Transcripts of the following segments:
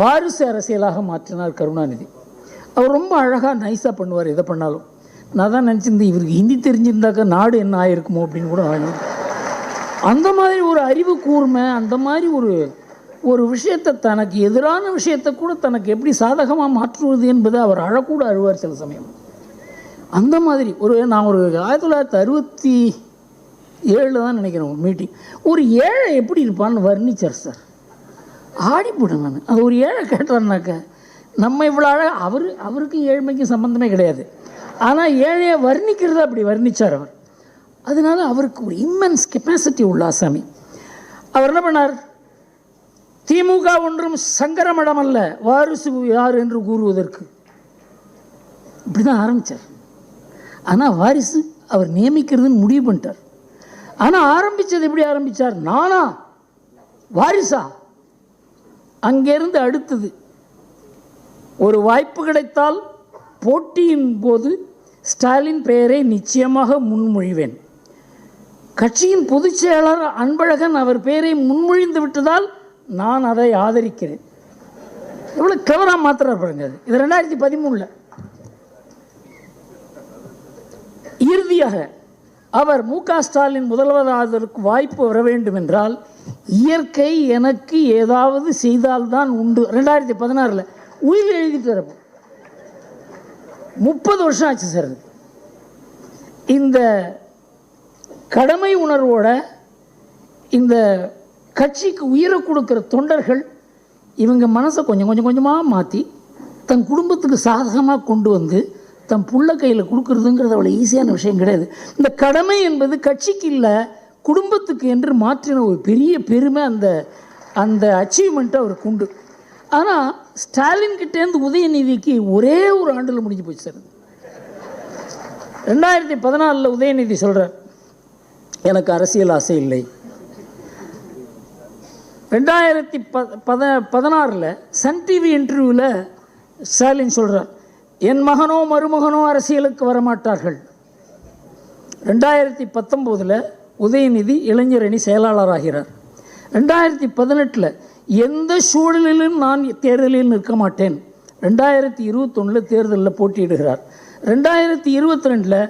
வாரிசு அரசியலாக மாற்றினார் கருணாநிதி. அவர் ரொம்ப அழகாக நைஸாக பண்ணுவார் எதை பண்ணாலும். நான் தான் நினச்சிருந்தேன் இவருக்கு ஹிந்தி தெரிஞ்சிருந்தாக்கா நாடு என்ன ஆயிருக்குமோ அப்படின்னு கூட நான் அந்த மாதிரி ஒரு அறிவு கூர்மை அந்த மாதிரி ஒரு ஒரு விஷயத்தை தனக்கு எதிரான விஷயத்தை கூட தனக்கு எப்படி சாதகமாக மாற்றுவது என்பதை அவர் அழக்கூட அழுவார் சில சமயம். அந்த மாதிரி ஒரு நான் ஒரு ஆயிரத்தி தொள்ளாயிரத்தி அறுபத்தி ஏழில் தான் நினைக்கிறேன் ஒரு மீட்டிங் ஒரு ஏழை எப்படி இருப்பான்னு வர்ணிச்சார் சார். ஆடிப்போட்டேன் நான் அது ஒரு ஏழை கேட்டார்னாக்க நம்ம இவ்வளோ அழகாக அவர் அவருக்கும் ஏழ்மைக்கும் சம்மந்தமே கிடையாது. ஆனால் ஏழையை வர்ணிக்கிறத அப்படி வர்ணிச்சார் அவர். அதனால அவருக்கு ஒரு இம்மென்ஸ் கெப்பாசிட்டி உள்ள ஆசாமி. அவர் என்ன பண்ணார்? திமுக ஒன்றும் சங்கரமடம் அல்ல வாரிசு யார் என்று கூறுவதற்கு. இப்படி தான் ஆரம்பித்தார் ஆனால் வாரிசு அவர் நியமிக்கிறதுன்னு முடிவு பண்ணிட்டார். ஆனால் ஆரம்பித்தது எப்படி ஆரம்பித்தார் நானா? வாரிசா? அங்கேருந்து அடுத்தது. ஒரு வாய்ப்பு கிடைத்தால் போட்டியின் போது ஸ்டாலின் பெயரை நிச்சயமாக முன்மொழிவேன். கட்சியின் பொதுச் செயலர் அன்பழகன் அவர் பெயரை முன்மொழிந்து விட்டதால் நான் அதை ஆதரிக்கிறேன். எவ்வளோ கிளவராக மாத்திரார் பாருங்க இது ரெண்டாயிரத்தி பதிமூணில். இறுதியாக அவர் மு க ஸ்டாலின் முதல்வராவதற்கு வாய்ப்பு வர வேண்டும் என்றால் இயற்கை எனக்கு ஏதாவது செய்தால்தான் உண்டு. ரெண்டாயிரத்தி பதினாறில் உயிர் எழுதிட்டு வரப்போ. முப்பது வருஷம் ஆச்சு சார் இந்த கடமை உணர்வோட இந்த கட்சிக்கு உயிரை கொடுக்குற தொண்டர்கள் இவங்க மனசை கொஞ்சம் கொஞ்சம் கொஞ்சமாக மாற்றி தன் குடும்பத்துக்கு சாதகமாக கொண்டு வந்து தன் புள்ள கையில் கொடுக்குறதுங்கிறது அவ்வளோ ஈஸியான விஷயம் கிடையாது. இந்த கடமை என்பது கட்சிக்கு இல்லை குடும்பத்துக்கு என்று மாற்றின ஒரு பெரிய பெருமை அந்த அந்த அச்சீவ்மெண்ட்டை அவருக்கு உண்டு. ஆனால் ஸ்டாலின் கிட்டேருந்து உதயநிதிக்கு ஒரே ஒரு ஆண்டில் முடிஞ்சு போச்சு சார். ரெண்டாயிரத்தி பதினாலில் உதயநிதி சொல்கிறார் எனக்கு அரசியல் ஆசை இல்லை. ரெண்டாயிரத்தி ப பத பதினாறில் சன் டிவி இன்டர்வியூவில் ஸ்டாலின் சொல்கிறார் என் மகனோ மருமகனோ அரசியலுக்கு வரமாட்டார்கள். ரெண்டாயிரத்தி பத்தொம்போதில் உதயநிதி இளைஞரணி செயலாளராகிறார். ரெண்டாயிரத்தி பதினெட்டில் எந்த சூழலிலும் நான் தேர்தலில் நிற்க மாட்டேன். ரெண்டாயிரத்தி இருபத்தொன்னில் தேர்தலில் போட்டியிடுகிறார். ரெண்டாயிரத்தி இருபத்தி ரெண்டில்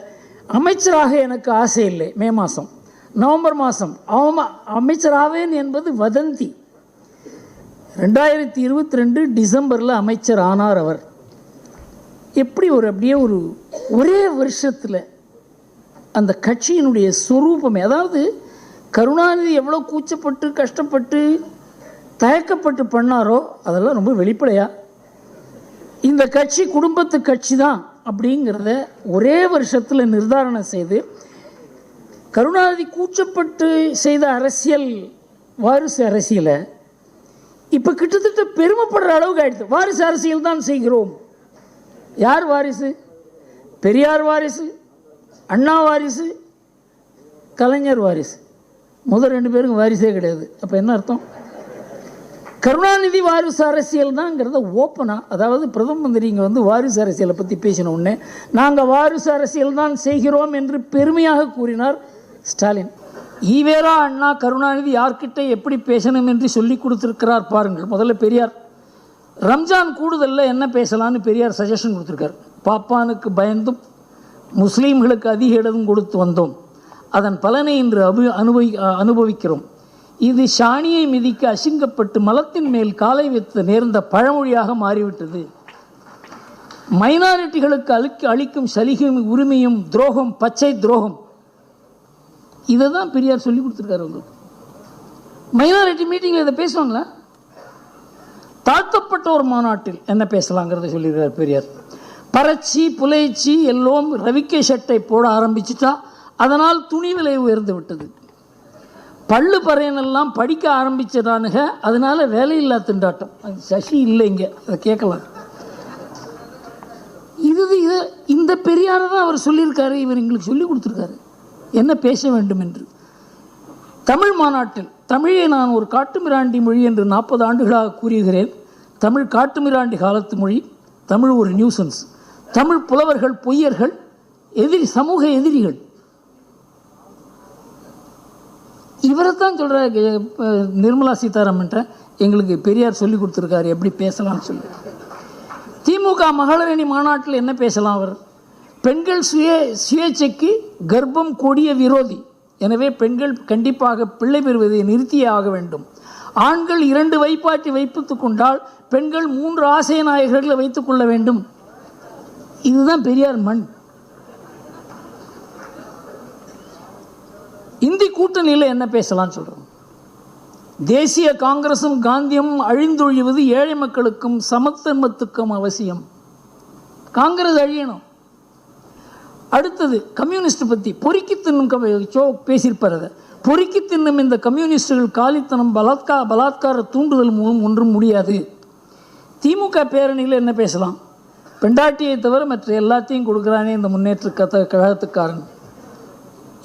அமைச்சராக எனக்கு ஆசை இல்லை மே மாதம் நவம்பர் மாதம் அவம அமைச்சராவேன் என்பது வதந்தி. ரெண்டாயிரத்தி இருபத்தி ரெண்டு டிசம்பரில் அமைச்சர் ஆனார் அவர். எப்படி ஒரு அப்படியே ஒரு ஒரே வருஷத்தில் அந்த கட்சியினுடைய சொரூபமே அதாவது கருணாநிதி எவ்வளோ கூச்சப்பட்டு கஷ்டப்பட்டு தயக்கப்பட்டு பண்ணாரோ அதெல்லாம் ரொம்ப வெளிப்படையாக இந்த கட்சி குடும்பத்து கட்சி தான் அப்படிங்கிறத ஒரே வருஷத்தில் நிர்தாரணம் செய்து கருணாநிதி கூச்சப்பட்டு செய்த அரசியல் வாரிசு அரசியலை இப்போ கிட்டத்தட்ட பெருமைப்படுற அளவுக்கு ஆயிடுது. வாரிசு அரசியல் தான் செய்கிறோம். யார் வாரிசு? பெரியார் வாரிசு அண்ணா வாரிசு கலைஞர் வாரிசு. முதல் ரெண்டு பேருக்கும் வாரிசே கிடையாது. அப்போ என்ன அர்த்தம்? கருணாநிதி வாரிசு அரசியல் தாங்கிறத ஓப்பனாக அதாவது பிரதம மந்திரி இங்கே வந்து வாரிசு அரசியலை பற்றி பேசின உடனே நாங்கள் வாரிசு அரசியல் தான் செய்கிறோம் என்று பெருமையாக கூறினார் ஸ்டாலின். ஈவேரா அண்ணா கருணாநிதி யார்கிட்ட எப்படி பேசணும் என்று சொல்லி கொடுத்துருக்கிறார் பாருங்கள். முதல்ல பெரியார். ரம்ஜான் கூடுதலில் என்ன பேசலான்னு பெரியார் சஜஷன் கொடுத்துருக்கார். பாப்பானுக்கு பயந்தும் முஸ்லீம்களுக்கு அதிக இடம் கொடுத்து வந்தோம். அதன் பலனை இன்று அபு அனுபவி அனுபவிக்கிறோம். இது சாணியை மிதிக்க அசிங்கப்பட்டு மலத்தின் மேல் காலை வைத்து நேர்ந்த பழமொழியாக மாறிவிட்டது. மைனாரிட்டிகளுக்கு அளிக்க அளிக்கும் சலுகையும் உரிமையும் துரோகம் பச்சை துரோகம். இதை தான் பெரியார் சொல்லி கொடுத்துருக்காரு உங்களுக்கு. மைனாரிட்டி மீட்டிங்கில் இதை பேசுவாங்களா? தாழ்த்தப்பட்ட ஒரு மாநாட்டில் என்ன பேசலாங்கிறத சொல்லியிருக்கார் பெரியார். பறச்சி புலைச்சி எல்லோரும் ரவிக்கை சட்டை போட ஆரம்பிச்சிட்டா அதனால் துணி விலை உயர்ந்து விட்டது. பள்ளு பறையனெல்லாம் படிக்க ஆரம்பிச்சிடானுங்க அதனால் வேலையில்லா திண்டாட்டம். அது சசி இல்லைங்க அதை கேட்கலாம். இது இது இந்த பெரியாரை தான் அவர் சொல்லியிருக்காரு இவர் எங்களுக்கு சொல்லி கொடுத்துருக்காரு. என்ன பேச வேண்டும் என்று தமிழ் மாநாட்டில் தமிழை நான் ஒரு காட்டுமிராண்டி மொழி என்று நாற்பது ஆண்டுகளாக கூறுகிறேன். தமிழ் காட்டுமிராண்டி காலத்து மொழி தமிழ் ஒரு நியூசன்ஸ். தமிழ் புலவர்கள் பொய்யர்கள் எதிரி சமூக எதிரிகள். இவரை தான் சொல்கிற நிர்மலா சீதாராமன்ற. எங்களுக்கு பெரியார் சொல்லி கொடுத்துருக்காரு எப்படி பேசலாம்னு சொல்லி. திமுக மகளிரணி மாநாட்டில் என்ன பேசலாம் அவர்? பெண்கள் சுய சுயேட்சைக்கு கர்ப்பம் கொடிய விரோதி. எனவே பெண்கள் கண்டிப்பாக பிள்ளை பெறுவதை நிறுத்தியே ஆக வேண்டும். ஆண்கள் இரண்டு வைப்பாட்டி வைப்புத்துக் கொண்டால் பெண்கள் மூன்று ஆசைய நாயகர்களை வைத்துக் கொள்ள வேண்டும். இதுதான் பெரியார் மண். இந்தி கூட்டணியில் என்ன பேசலாம்னு சொல்கிறோம் தேசிய காங்கிரசும் காந்தியும் அழிந்தொழிவது ஏழை மக்களுக்கும் சமத்தன்மத்துக்கும் அவசியம். காங்கிரஸ் அழியணும். அடுத்தது கம்யூனிஸ்ட் பற்றி பொறுக்கி தின்னும் சோ பேசியிருப்பார். அதை பொறுக்கி தின்னும் இந்த கம்யூனிஸ்டுகள் காலித்தனம் பலாத்கா பலாத்கார தூண்டுதல் மூலம் ஒன்றும் முடியாது. திமுக பேரணியில் என்ன பேசலாம்? பெண்டாட்டியை தவிர மற்ற எல்லாத்தையும் கொடுக்குறானே இந்த முன்னேற்ற கத கழகத்துக்காரன்.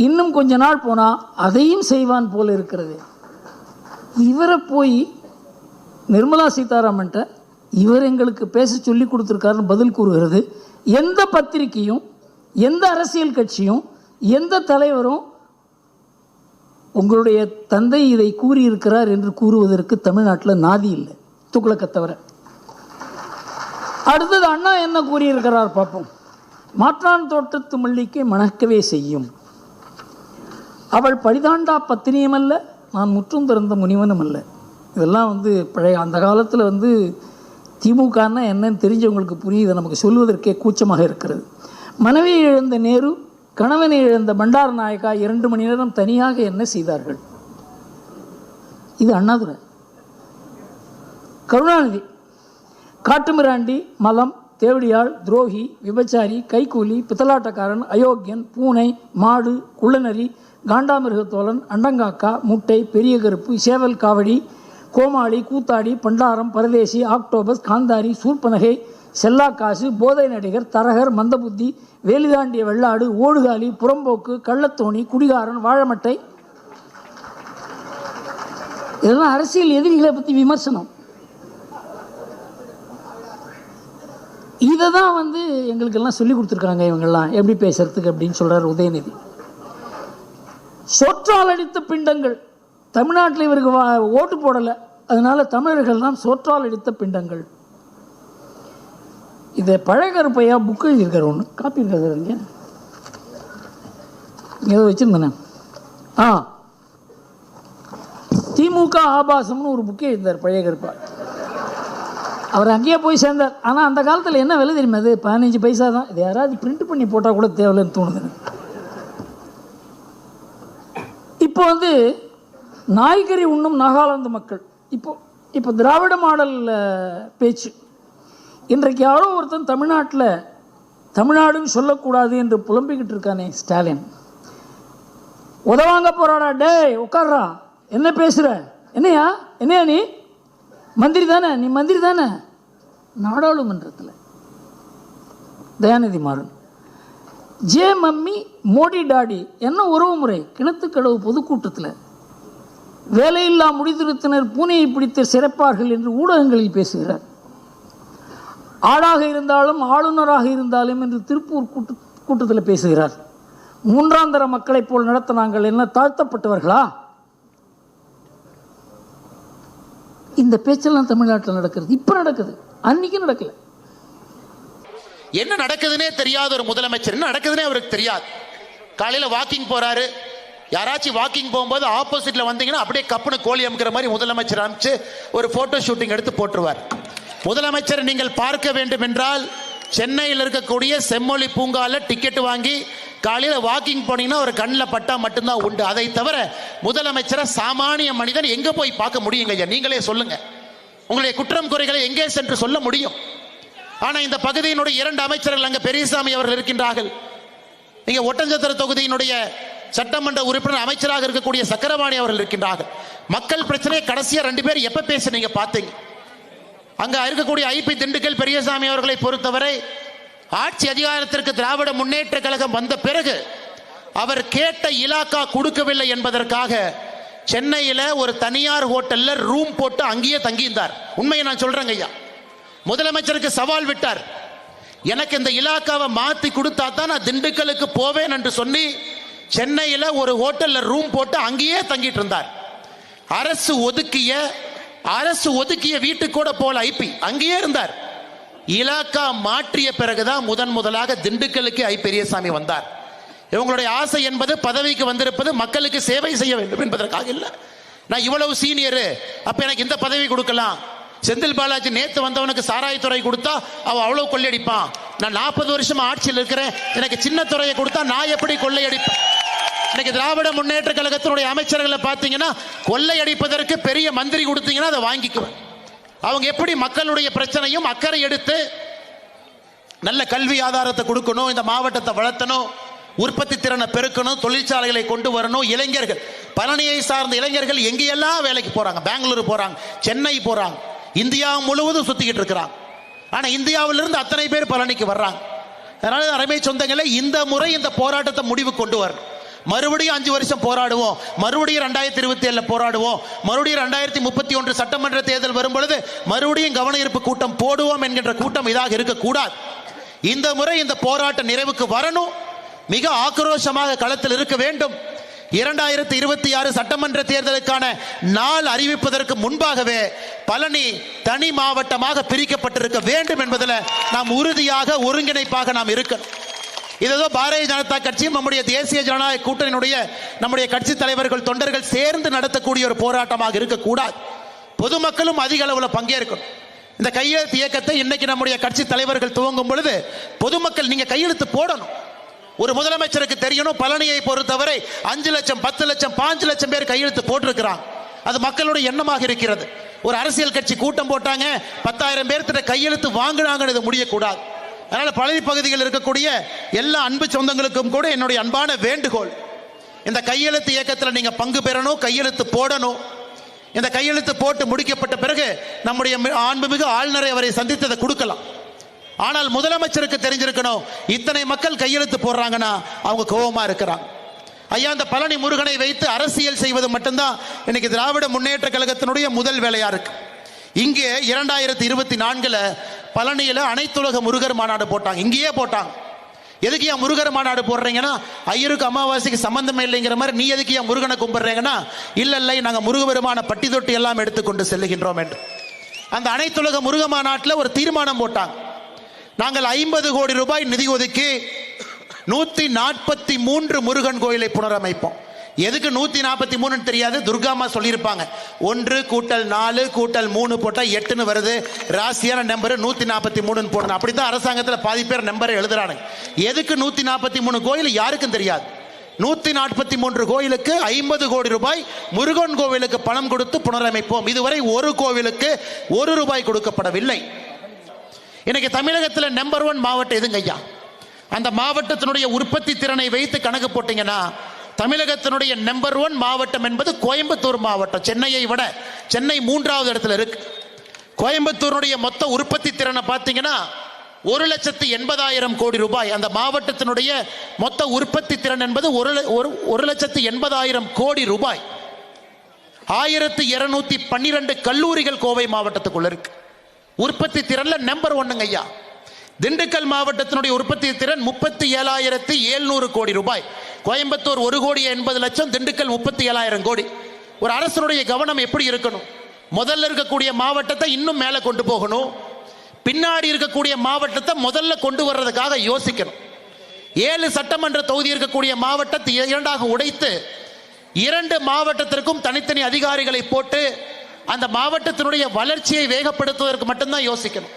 இன்னும் கொஞ்ச நாள் போனால் அதையும் செய்வான் போல இருக்கிறது. இவரை போய் நிர்மலா சீதாராமன்ட்ட இவர் எங்களுக்கு பேச சொல்லி கொடுத்துருக்காருன்னு பதில் கூறுகிறது. எந்த பத்திரிக்கையும் எந்த அரசியல் கட்சியும் எந்த தலைவரும் உங்களுடைய தந்தை இதை கூறியிருக்கிறார் என்று கூறுவதற்கு தமிழ்நாட்டில் நாதி இல்லை. துக்ளக்கை தவிர அடுத்தது அண்ணா என்ன கூறியிருக்கிறார் பார்ப்போம். மாற்றான் தோட்டத்து மல்லிக்கு மணக்கவே செய்யும். அவள் பழிதாண்டா பத்தினியும் அல்ல நான் முற்றும் திறந்த முனிவனும் அல்ல. இதெல்லாம் வந்து பழைய அந்த காலத்தில் வந்து திமுகன்னா என்னன்னு தெரிஞ்சவங்களுக்கு புரியுது நமக்கு சொல்வதற்கே கூச்சமாக இருக்கிறது. மனைவியை இழந்த நேரு கணவனை இழந்த பண்டார நாயக்கா இரண்டு மணி நேரம் தனியாக என்ன செய்தார்கள்? இது அண்ணாதுரை. கருணாநிதி காட்டுமிராண்டி மலம் தேவடியாள் துரோகி விபச்சாரி கைக்கூலி பித்தலாட்டக்காரன் அயோக்கியன் பூனை மாடு குள்ளநரி காண்டாமிருகத்தோழன் அண்டங்காக்கா முட்டை பெரிய கருப்பு சேவல் காவடி கோமாளி கூத்தாடி பண்டாரம் பரதேசி ஆக்டோபஸ் காந்தாரி சூர்பனகை செல்லாக்காசு போதை நடிகர் தரகர் மந்தபுத்தி வேலுதாண்டிய வெள்ளாடு ஓடுகாலி புறம்போக்கு கள்ளத்தோணி குடிகாரன் வாழமட்டை. இதெல்லாம் அரசியல் எதிரிகளை பற்றி விமர்சனம். இதை தான் வந்து எங்களுக்கெல்லாம் சொல்லி கொடுத்துருக்காங்க இவங்கெல்லாம். எப்படி பேசுறதுக்கு அப்படின்னு சொல்கிறார் உதயநிதி. சொற்றால் அடித்த பிண்டங்கள். தமிழ்நாட்டில் இவருக்கு வா- ஓட்டு போடலை. அதனால் தமிழர்கள் தான் சொற்றால் அடித்த பிண்டங்கள். இதை பழகருப்பையா புக் எழுதியிருக்காரு ஒன்று காப்பி இருக்காது இல்லையா? ஏதோ வச்சுருந்தேனே. ஆ. திமுக ஆபாசம்னு ஒரு புக்கே எழுந்தார் பழைய கருப்பா அவர் அங்கேயே போய் சேர்ந்தார். ஆனால் அந்த காலத்தில் என்ன விலை தெரியுமா அது? பதினஞ்சு பைசா தான். இது யாராவது பிரிண்ட் பண்ணி போட்டால் கூட தேவையில்லைன்னு தோணுது இப்போ வந்து நாய்கறி உண்ணும் நாகாலாந்து மக்கள். இப்போ இப்போ திராவிட மாடல் பேச்சு. இன்றைக்கு யாரோ ஒருத்தன் தமிழ்நாட்டில் தமிழ்நாடுன்னு சொல்லக்கூடாது என்று புலம்பிக்கிட்டு இருக்கானே ஸ்டாலின். உதவாங்க போகிறாடா டேய் உட்காடுறா என்ன பேசுகிற என்னையா? என்னையா நீ? மந்திரி தானே? நீ மந்திரி தானே? நாடாளுமன்றத்தில். தயாநிதி மாறன். ஜே மம்மி மோடி டாடி என்ன உறவு முறை? கிணத்துக்கடவு பொதுக்கூட்டத்தில். வேலையில்லா முடிதிருத்தினர் பூனையை பிடித்து சிறப்பார்கள் என்று ஊடகங்களில் பேசுகிறார். ஆளாக இருந்தாலும் ஆளுநராக இருந்தாலும் என்று திருப்பூர் கூட்டு கூட்டத்தில் பேசுகிறார். மூன்றாந்தர மக்களை மக்களைப் போல் நடத்த நாங்கள் என்ன தாழ்த்தப்பட்டவர்களா? இந்த பேச்செல்லாம் தமிழ்நாட்டில் நடக்கிறது. இப்போ நடக்குது. அன்னைக்கு நடக்கல. என்ன நடக்குதுன்னே தெரியாத ஒரு முதலமைச்சர். என்ன நடக்குதுன்னே அவருக்கு தெரியாது. காலையில் வாக்கிங் போறாரு. யாராச்சும் வாக்கிங் போகும்போது ஆப்போசிட்ல வந்தீங்கன்னா அப்படியே கப்புனு கோழி அமுக்கிற மாதிரி முதலமைச்சர் அமைச்சு ஒரு போட்டோ ஷூட்டிங் எடுத்து போட்டுருவார். முதலமைச்சர் நீங்கள் பார்க்க வேண்டும் என்றால் சென்னையில் இருக்கக்கூடிய செம்மொழி பூங்காவில் டிக்கெட் வாங்கி காலையில் வாக்கிங் போனீங்கன்னா ஒரு கண்ணில் பட்டா மட்டும்தான் உண்டு. அதை தவிர முதலமைச்சரை சாமானிய மனிதன் எங்கே போய் பார்க்க முடியுங்க ஐயா? நீங்களே சொல்லுங்க. உங்களுடைய குற்றம் குறைகளை எங்கே சென்று சொல்ல முடியும்? ஆனால் இந்த பகுதியினுடைய இரண்டு அமைச்சர்கள் அங்கே பெரியசாமி அவர்கள் இருக்கின்றார்கள். இங்கே ஒட்டஞ்சத்திர தொகுதியினுடைய சட்டமன்ற உறுப்பினர் அமைச்சராக இருக்கக்கூடிய சக்கரவாணி அவர்கள் இருக்கின்றார்கள். மக்கள் பிரச்சனையை கடைசியாக ரெண்டு பேர் எப்போ பேச நீங்கள் பார்த்தீங்க? அங்கே இருக்கக்கூடிய ஐபி திண்டுக்கல் பெரியசாமி அவர்களை பொறுத்தவரை ஆட்சி அதிகாரத்திற்கு திராவிட முன்னேற்ற கழகம் வந்த பிறகு அவர் கேட்ட இலாக்கா கொடுக்கவில்லை என்பதற்காக சென்னையில் ஒரு தனியார் ஹோட்டலில் ரூம் போட்டு அங்கேயே தங்கியிருந்தார். உண்மையை நான் சொல்றேங்க ஐயா. முதலமைச்சருக்கு சவால் விட்டார். எனக்கு இந்த இலாக்காவை மாற்றி கொடுத்தா தான் நான் திண்டுக்கலுக்கு போவேன் என்று சொல்லி சென்னையில் ஒரு ஹோட்டலில் ரூம் போட்டு அங்கேயே தங்கிட்டு இருந்தார். அரசு ஒதுக்கிய அரசு ஒதுக்கிய வீட்டுக்கு கூட போல ஐபி. அங்கேயே இருந்தார். இலாக்கா மாற்றிய பிறகுதான் முதன் முதலாக திண்டுக்கலுக்கு ஐ பெரியசாமி வந்தார். இவங்களுடைய ஆசை என்பது பதவிக்கு வந்திருப்பது மக்களுக்கு சேவை செய்ய வேண்டும் என்பதற்காக இல்லை. நான் இவ்வளவு சீனியரு அப்ப எனக்கு இந்த பதவி கொடுக்கலாம். செந்தில் பாலாஜி நேத்து வந்தவனுக்கு சாராயத்துறை கொடுத்தா அவ அவ்வளவு கொள்ளையடிப்பான். நான் நாற்பது வருஷமா ஆட்சியில் இருக்கிறேன். எனக்கு சின்ன துறையை கொடுத்தா நான் எப்படி கொள்ளையடிப்பேன்? இன்னைக்கு திராவிட முன்னேற்ற கழகத்தினுடைய அமைச்சர்களை பார்த்தீங்கன்னா கொள்ளையடிப்பதற்கு பெரிய மந்திரி கொடுத்தீங்கன்னா அதை வாங்கிக்குவேன். அவங்க எப்படி மக்களுடைய பிரச்சனையும் அக்கறை எடுத்து நல்ல கல்வி ஆதாரத்தை கொடுக்கணும் இந்த மாவட்டத்தை வளர்த்தணும் உற்பத்தி திறனை பெருக்கணும் தொழிற்சாலைகளை கொண்டு வரணும் இளைஞர்கள் பழனியை சார்ந்த இளைஞர்கள் எங்கேயெல்லாம் வேலைக்கு போறாங்க? பெங்களூர் போறாங்க சென்னை போறாங்க இந்தியா முழுவதும் சுத்திக்கிட்டு இருக்கிறாங்க. ஆனா இந்தியாவிலிருந்து அத்தனை பேர் பழனிக்கு வர்றாங்க. அதனால அருமை சொந்தங்களே இந்த முறை இந்த போராட்டத்தை முடிவு கொண்டு வரணும். மறுபடியும் அஞ்சு வருஷம் போராடுவோம். மறுபடியும் ரெண்டாயிரத்தி இருபத்தி ஏழுல போராடுவோம். மறுபடியும் ரெண்டாயிரத்தி முப்பத்தி ஒன்று சட்டமன்ற தேர்தல் வரும் பொழுது மறுபடியும் கவன ஈர்ப்பு கூட்டம் போடுவோம் என்கின்ற கூட்டம் இதாக இருக்கக்கூடாது. இந்த முறை இந்த போராட்ட நிறைவுக்கு வரணும். மிக ஆக்ரோஷமாக களத்தில் இருக்க வேண்டும். இரண்டாயிரத்தி இருபத்தி ஆறு சட்டமன்ற தேர்தலுக்கான நாள் அறிவிப்பதற்கு முன்பாகவே பழனி தனி மாவட்டமாக பிரிக்கப்பட்டிருக்க வேண்டும் என்பதில் நாம் உறுதியாக ஒருங்கிணைப்பாக நாம் இருக்கணும். இதோ பாரதிய ஜனதா கட்சியும் நம்முடைய தேசிய ஜனநாயக கூட்டணியினுடைய நம்முடைய கட்சி தலைவர்கள் தொண்டர்கள் சேர்ந்து நடத்தக்கூடிய ஒரு போராட்டமாக இருக்கக்கூடாது. பொதுமக்களும் அதிக அளவில் பங்கேற்கணும். இந்த கையெழுத்து இயக்கத்தை இன்னைக்கு நம்முடைய கட்சி தலைவர்கள் துவங்கும் பொழுது பொதுமக்கள் நீங்க கையெழுத்து போடணும். ஒரு முதலமைச்சருக்கு தெரியணும் பழனியை பொறுத்தவரை அஞ்சு லட்சம் பத்து லட்சம் பாஞ்சு லட்சம் பேர் கையெழுத்து போட்டிருக்கிறாங்க. அது மக்களுடைய எண்ணமாக இருக்கிறது. ஒரு அரசியல் கட்சி கூட்டம் போட்டாங்க பத்தாயிரம் பேர்த்திட்ட கையெழுத்து வாங்கினாங்கன்னு இது முடியக்கூடாது. அதனால் பழனி பகுதியில் இருக்கக்கூடிய எல்லா அன்பு சொந்தங்களுக்கும் கூட என்னுடைய அன்பான வேண்டுகோள். இந்த கையெழுத்து இயக்கத்தில் நீங்கள் பங்கு பெறணும் கையெழுத்து போடணும். இந்த கையெழுத்து போட்டு முடிக்கப்பட்ட பிறகு நம்முடைய மி- ஆண்புமிகு ஆளுநரை அவரை சந்தித்ததை கொடுக்கலாம். ஆனால் முதலமைச்சருக்கு தெரிஞ்சிருக்கணும் இத்தனை மக்கள் கையெழுத்து போடுறாங்கன்னா அவங்க கோபமாக இருக்கிறாங்க. ஐயா இந்த பழனி முருகனை வைத்து அரசியல் செய்வது மட்டும்தான் இன்னைக்கு திராவிட முன்னேற்ற கழகத்தினுடைய முதல் வேலையாக இருக்கு. இங்கே இரண்டாயிரத்தி இருபத்தி நான்கில் பழனியில் அனைத்துலக முருகர் மாநாடு போட்டாங்க. இங்கேயே போட்டாங்க. எதுக்கு ஏன் முருகர் மாநாடு போடுறீங்கன்னா ஐயருக்கு அமாவாசைக்கு சம்மந்தம் இல்லைங்கிற மாதிரி நீ எதுக்கு ஏன் முருகனை கும்பிட்றீங்கன்னா இல்லை இல்லை நாங்க முருகபெருமான பட்டி தொட்டி எல்லாம் எடுத்துக்கொண்டு செல்லுகின்றோம் என்று. அந்த அனைத்துலக முருக மாநாட்டில் ஒரு தீர்மானம் போட்டாங்க. நாங்கள் ஐம்பது கோடி ரூபாய் நிதி ஒதுக்கி நூற்றி நாற்பத்தி மூன்று முருகன் கோயிலை புனரமைப்போம். எதுக்கு நூத்தி நாற்பத்தி மூணுன்னு தெரியாது? துர்காமா சொல்லியிருப்பாங்க. ஒன்று கூட்டல் நாலு கூட்டல் மூணு போட்டா எட்டுன்னு வருது. ராசியான நம்பர் நூத்தி நாற்பத்தி மூணுன்னு போடணும். அப்படித்தான் அரசாங்கத்தில் பாதி பேர் நம்பரை எழுதுறானுங்க. எதுக்கு நூத்தி நாற்பத்தி மூணு கோயில்? யாருக்கும் தெரியாது. நூத்தி நாற்பத்தி மூன்று கோயிலுக்கு ஐம்பது கோடி ரூபாய் முருகன் கோவிலுக்கு பணம் கொடுத்து புனரமைப்போம். இதுவரை ஒரு கோவிலுக்கு ஒரு ரூபாய் கொடுக்கப்படவில்லை. இன்னைக்கு தமிழகத்தில் நம்பர் ஒன் மாவட்டம் எதுங்க ஐயா? அந்த மாவட்டத்தினுடைய உற்பத்தி திறனை வைத்து கணக்கு போட்டீங்கன்னா தமிழகத்தினுடைய நம்பர் ஒன் மாவட்டம் என்பது கோயம்புத்தூர் மாவட்டம். சென்னையை விட சென்னை மூன்றாவது இடத்துல இருக்கு. கோயம்புத்தூருடைய மொத்த உற்பத்தி திறனை பார்த்தீங்கன்னா ஒரு லட்சத்து எண்பதாயிரம் கோடி ரூபாய். அந்த மாவட்டத்தினுடைய மொத்த உற்பத்தி திறன் என்பது ஒரு ஒரு ஒரு லட்சத்து எண்பதாயிரம் கோடி ரூபாய். ஆயிரத்து இருநூத்தி பன்னிரண்டு கல்லூரிகள் கோவை மாவட்டத்துக்குள்ள இருக்கு. உற்பத்தி திறன்ல நம்பர் ஒன்னுங்க ஐயா. திண்டுக்கல் மாவட்டத்தினுடைய உற்பத்தி திறன் முப்பத்தி ஏழாயிரத்தி ஏழ்நூறு கோடி ரூபாய். கோயம்புத்தூர் ஒரு கோடி எண்பது லட்சம் திண்டுக்கல் முப்பத்தி ஏழாயிரம் கோடி. ஒரு அரசனுடைய கவனம் எப்படி இருக்கணும்? முதல்ல இருக்கக்கூடிய மாவட்டத்தை இன்னும் மேலே கொண்டு போகணும். பின்னாடி இருக்கக்கூடிய மாவட்டத்தை முதல்ல கொண்டு வர்றதுக்காக யோசிக்கணும். ஏழு சட்டமன்ற தொகுதி இருக்கக்கூடிய மாவட்டத்தை இரண்டாக உடைத்து இரண்டு மாவட்டத்திற்கும் தனித்தனி அதிகாரிகளை போட்டு அந்த மாவட்டத்தினுடைய வளர்ச்சியை வேகப்படுத்துவதற்கு மட்டும்தான் யோசிக்கணும்.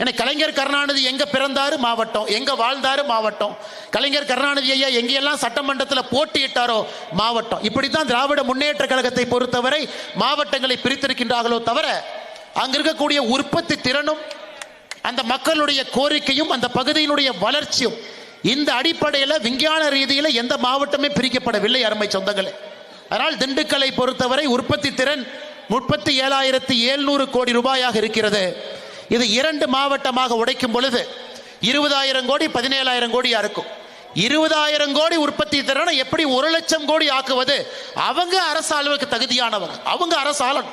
ஏன்னா கலைஞர் கருணாநிதி எங்க பிறந்தாரு? மாவட்டம். எங்க வாழ்ந்தாரு? மாவட்டம். கலைஞர் கருணாநிதி ஐயா எங்கெல்லாம் சட்டமன்றத்தில் போட்டியிட்டாரோ? மாவட்டம். இப்படித்தான் திராவிட முன்னேற்ற கழகத்தை பொறுத்தவரை மாவட்டங்களை பிரித்திருக்கின்றார்களோ தவிர அங்க இருக்கக்கூடிய உற்பத்தி திறனும் அந்த மக்களுடைய கோரிக்கையும் அந்த பகுதியினுடைய வளர்ச்சியும் இந்த அடிப்படையில் விஞ்ஞான ரீதியில் எந்த மாவட்டமே பிரிக்கப்படவில்லை அருமை சொந்தங்களே. அதனால் திண்டுக்கலை பொறுத்தவரை உற்பத்தி திறன் முப்பத்தி ஏழாயிரத்தி எழுநூறு கோடி ரூபாயாக இருக்கிறது. இது இரண்டு மாவட்டமாக உடைக்கும் பொழுது இருபதாயிரம் கோடி பதினேழாயிரம் கோடியா இருக்கும். இருபதாயிரம் கோடி உற்பத்தி திறனை எப்படி ஒரு லட்சம் கோடி ஆக்குவது? அவங்க அரசு அளவுக்கு தகுதியானவங்க. அவங்க அரசு ஆளணும்.